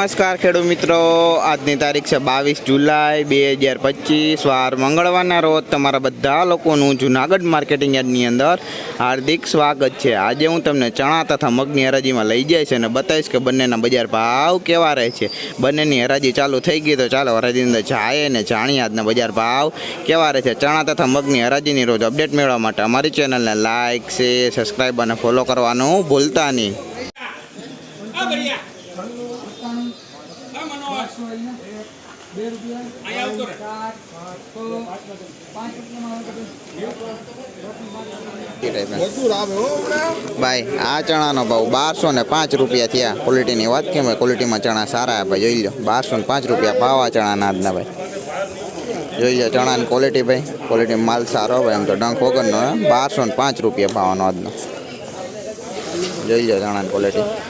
નમસ્કાર ખેડૂત મિત્રો. આજની તારીખ છે બાવીસ જુલાઈ બે હજાર પચીસ. વાર મંગળવારના રોજ તમારા બધા લોકોનું જુનાગઢ માર્કેટિંગ યાર્ડની અંદર હાર્દિક સ્વાગત છે. આજે હું તમને ચણા તથા મગની હરાજીમાં લઈ જઈશ અને બતાવીશ કે બંનેના બજાર ભાવ કેવા રહે છે. બંનેની હરાજી ચાલુ થઈ ગઈ તો ચાલો હરાજીની અંદર જાય અને જાણીએ આજના બજાર ભાવ કેવા રહે છે. ચણા તથા મગની હરાજીની રોજ અપડેટ મેળવવા માટે અમારી ચેનલને લાઇક શેર સબસ્ક્રાઈબ અને ફોલો કરવાનું ભૂલતા નહીં. ભાઈ, આ ચણાનો ભાવ બારસો ને પાંચ રૂપિયા થયા. ક્વોલિટીની વાત કેમ હોય? ક્વોલિટીમાં ચણા સારા ભાઈ, જોઈ લો બારસો ને પાંચ રૂપિયા ભાવ આ ચણાના આજના ભાઈ. જોઈ લો ચણાની ક્વોલિટી ભાઈ. ક્વોલિટી માલ સારો ભાઈ એમ તો ડંખ વગરનો. બારસો ને પાંચ રૂપિયા ભાવનો આજનો. જોઈ લો ચણાની ક્વોલિટી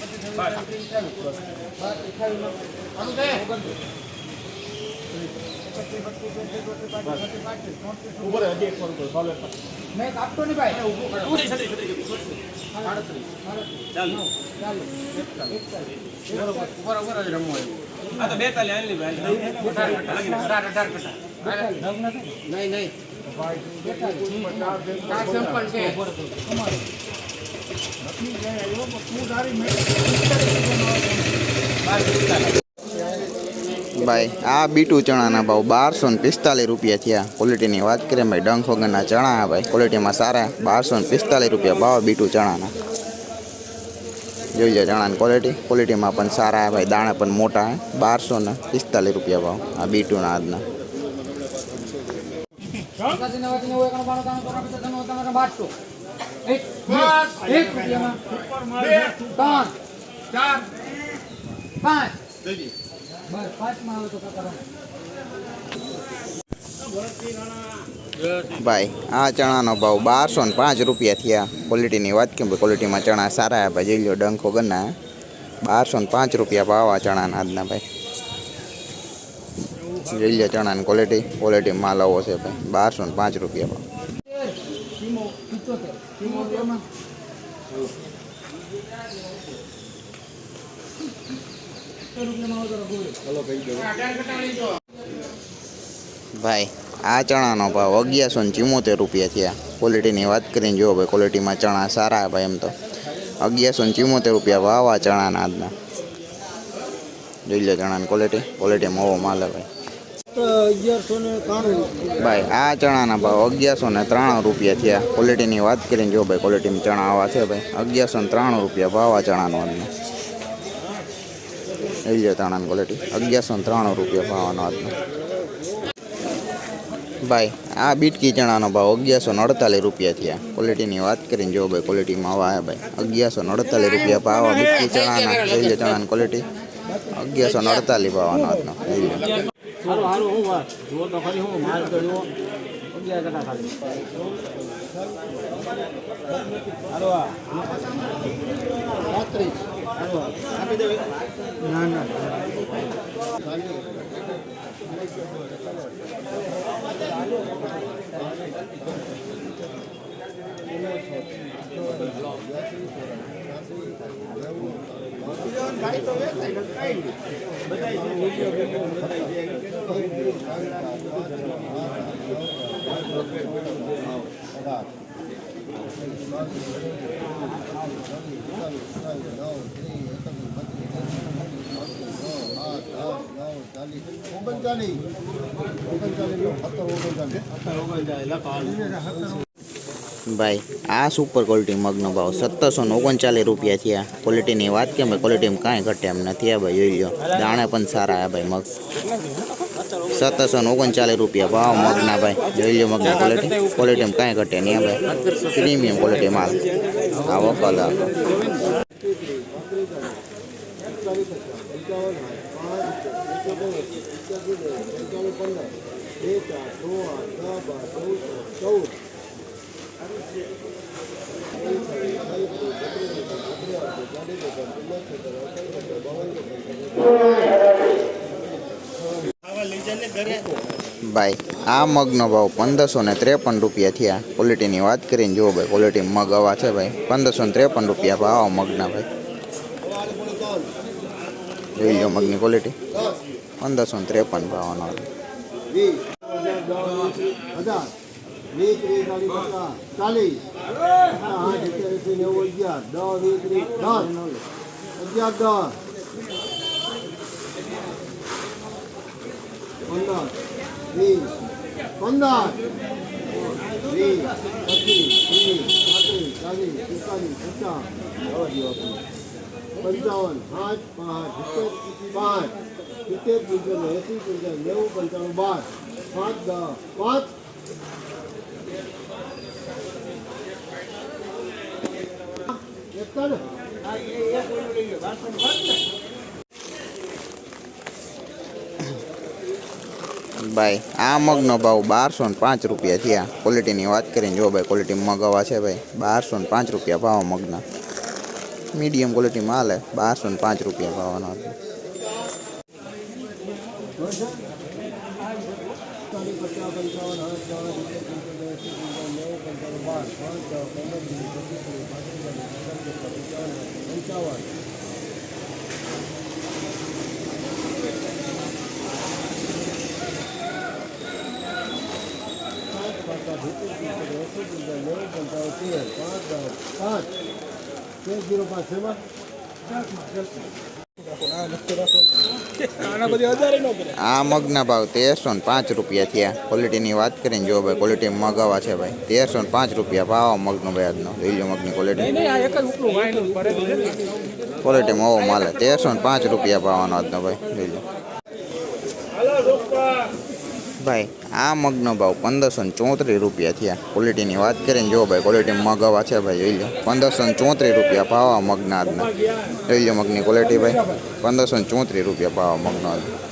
રૂપિયા ભાવ આ તો બે તાલી આલી ભાઈ અઢાર અઢાર કટા નહીં નહીં આ સિમ્પલ છે ભાઈ આ બીટુ ચણાના ભાવ બારસો ને પિસ્તાલીસ રૂપિયા થયા ક્વોલિટીની વાત કરીએ ભાઈ ડંખ વગરના ચણા ભાઈ ક્વોલિટીમાં સારા બારસો ને પિસ્તાલીસ રૂપિયા ભાવ બીટુ ચણાના જોઈ લો ચણાની ક્વોલિટી ક્વોલિટીમાં પણ સારા ભાઈ દાણા પણ મોટા હે બારસો ને પિસ્તાલીસ રૂપિયા ભાવ આ બીટુના આજના ભાઈ, આ ચણાનો ભાવ બારસો ને પાંચ રૂપિયા થયા. ક્વોલિટીની વાત કેમ? ક્વોલિટીમાં ચણા સારા ભાઈ, જોઈ લો ડંખો ગના બારસો ને પાંચ રૂપિયા ભાવ આ ચણાના આજના, ભાઈ. જોઈ લો ચણાની ક્વોલિટી ક્વોલિટી માલ આવો છે, ભાઈ. બારસો ને પાંચ રૂપિયા ભાવ. ભાઈ આ ચણાનો ભાવ અગિયારસો ને ચુમ્મોતેર રૂપિયા થયા. ક્વોલિટીની વાત કરીને જુઓ ભાઈ ક્વોલિટીમાં ચણા સારા ભાઈ એમ તો. અગિયારસો ને ચુમ્મોતેર રૂપિયા ભાવ આ ચણાના આજના. જોઈ લો ચણાની ક્વોલિટી ક્વોલિટીમાં ઓવો માલે ભાઈ. ભાઈ, આ ચણાના ભાવ અગિયારસો ને ત્રાણું રૂપિયા થયા. ક્વોલિટીની વાત કરીને જો ભાઈ ક્વોલિટીમાં ચણા આવા છે ભાઈ. અગિયારસો ને ત્રાણું રૂપિયા ભાવ આ ચણાનો આજનો જોઈ લો ચણાની ક્વોલિટી અગિયારસો ને ત્રાણું રૂપિયા ભાવનો આજનો. ભાઈ, આ બીટકી ચણાનો ભાવ અગિયારસો ને અડતાલીસ રૂપિયા થયા. ક્વોલિટીની વાત કરીને જો ભાઈ ક્વોલિટીમાં આવા હે ભાઈ. અગિયારસો ને અડતાલીસ રૂપિયા ભાવ આ બીટકી ચણાના. જોઈ લો ચણાની ક્વોલિટી અગિયારસો ને અડતાલીસ ભાવનો આજનો. જોઈ લો સારું સારું હું વાત? જુઓ તો ખરી હું માલ તો જુઓ. અગિયાર ટકા ખાલી. હાલો પાંત્રીસ. હાલો આપી દો ના ના. ના ભાઈ, આ સુપર ક્વોલિટી મગનો ભાવ સત્તરસો ને ઓગણચાલીસ રૂપિયા થયા. ક્વોલિટીની વાત કેમ ભાઈ ક્વોલિટીમાં કાંઈ ઘટે એમ નથી આ ભાઈ, જોઈ લો. દાણા પણ સારા આ ભાઈ મગ. સત્તરસો ને ઓગણચાલીસ રૂપિયા ભાવ મગના ભાઈ. જોઈ લો મગની ક્વોલિટી ક્વોલિટીમાં કાંઈ ઘટે નહીં આ ભાઈ. પ્રીમિયમ ક્વોલિટી માલ. આવો કલર બે ચાર છ આઠ દસ બાર ચૌદ ચૌદ ભાઈ, આ મગનો ભાવ પંદરસો ને ત્રેપન રૂપિયા થયા. ક્વોલિટીની વાત કરીને જુઓ ભાઈ ક્વોલિટી મગ આવા છે ભાઈ. પંદરસો ને ત્રેપન રૂપિયા ભાવ મગના ભાઈ. જોઈ લો મગની ક્વોલિટી પંદરસો ને ત્રેપન ભાવનો. વીસ, ત્રીસ, ચાલીસ, પચાસ આઠ એંસી નેવું, અગિયાર. દસ, વીસ, ત્રીસ, દસ. અગિયાર, દસ. પંદર, વીસ. પંદર. વીસ, પચીસ, ત્રીસ, પાંત્રીસ, ચાલીસ, પિસ્તાલીસ, પચાસ. પંચાવન, પાંચ પાંચ પાંચ. સિત્તેર પંચાણું એસી, પંચાવન, નેવું, પંચાવન, બાર. પાંચ, દસ. પાંચ. ભાઈ આ મગનો ભાવ બારસો ને પાંચ રૂપિયા થયા ક્વોલિટીની વાત કરીને જો ભાઈ ક્વોલિટી મગ આવા છે ભાઈ બારસો ને પાંચ રૂપિયા ભાવ મગના મીડિયમ ક્વોલિટીમાં હાલે બારસો ને પાંચ રૂપિયા ભાવનો હતો પચાસ પંચાવન બાર પાંચ દસ પંદર વીસ પચીસ ત્રીસ પાંત્રીસ ચાલીસ પંચાવન પંચાવન પાંચ પાંચ સિત્તેર પંચોતેર એસી પંચાવન નેવું પંચાવન તેર પાંચ દસ પાંચ તેર જીરો પાંચ શેમાં આ મગના ભાવ તેરસો ને પાંચ રૂપિયા થયા. ક્વોલિટીની વાત કરીને જો ભાઈ ક્વોલિટી મગ આવા છે ભાઈ. તેરસો ને પાંચ રૂપિયા ભાવ મગનો ભાઈ આજનો. લીલો મગની ક્વોલિટી ક્વોલિટીમાં ઓવો માલે. તેરસો ને પાંચ રૂપિયા ભાવનો આજનો ભાઈ. લીલો ભાઈ, આ મગનો ભાવ પંદરસો ને ચોત્રીસ રૂપિયા થયા. ક્વોલિટીની વાત કરીને જો ભાઈ ક્વોલિટી મગ આવા છે ભાઈ, જોઈ લો. પંદરસો ને ચોત્રીસ રૂપિયા ભાવ મગના આજના જોઈ લો મગની ક્વોલિટી ભાઈ. પંદરસો ને ચોત્રીસ રૂપિયા ભાવ મગનો આજનો